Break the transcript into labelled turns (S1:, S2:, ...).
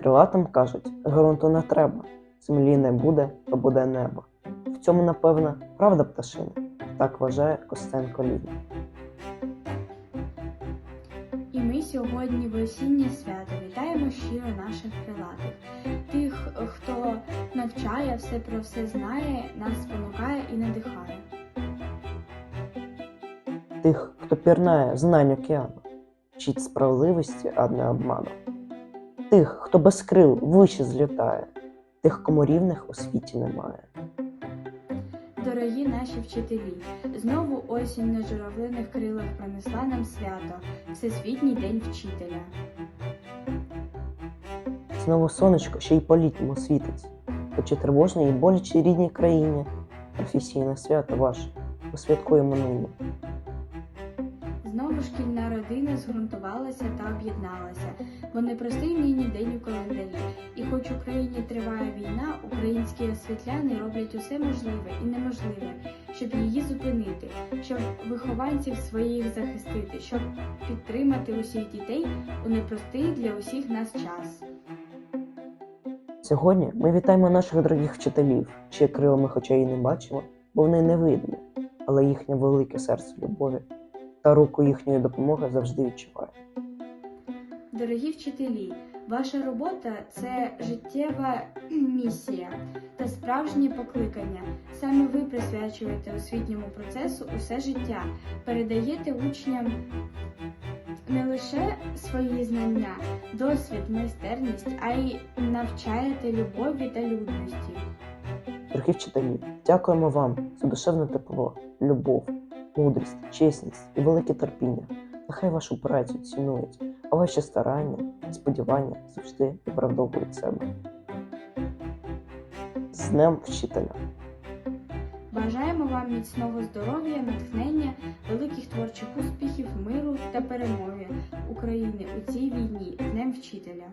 S1: Крилатим кажуть, ґрунту не треба, землі не буде, то буде небо. В цьому, напевно, правда пташина. Так вважає Костенко Ліна.
S2: І ми сьогодні в осіннє свято вітаємо щиро наших крилатих, тих, хто навчає, все про все знає, нас спонукає і надихає.
S1: Тих, хто пірнає знань океану, вчить справедливості, а не обману. Тих, хто без крил вище злітає, тих, кому рівних у світі немає.
S2: Дорогі наші вчителі, знову осінь на журавлиних крилах принесла нам свято, Всесвітній день вчителя.
S1: Знову сонечко ще й по літньому світить, хоч і тривожній і болячій рідній країні. Професійне свято ваше ми святкуємо нині.
S2: Знову шкільна родина згрунтувалася та об'єдналася, бо непростий нині день у календарі. І хоч в Україні триває війна, українські освітляни роблять усе можливе і неможливе, щоб її зупинити, щоб вихованців своїх захистити, щоб підтримати усіх дітей у непростий для усіх нас час.
S1: Сьогодні ми вітаємо наших дорогих вчителів, чиї крила ми хоча й не бачимо, бо вони не видні, але їхнє велике серце любові та руку їхньої допомоги завжди відчуває.
S2: Дорогі вчителі, ваша робота це життєва місія та справжнє покликання. Саме ви присвячуєте освітньому процесу усе життя, передаєте учням не лише свої знання, досвід, майстерність, а й навчаєте любові та людності.
S1: Дорогі вчителі, дякуємо вам за душевне тепло, любов, мудрість, чесність і велике терпіння. Нехай вашу працю цінують, а ваші старання сподівання завжди виправдовують себе. З Днем вчителя!
S2: Бажаємо вам міцного здоров'я, натхнення, великих творчих успіхів, миру та перемоги України у цій війні Днем вчителя.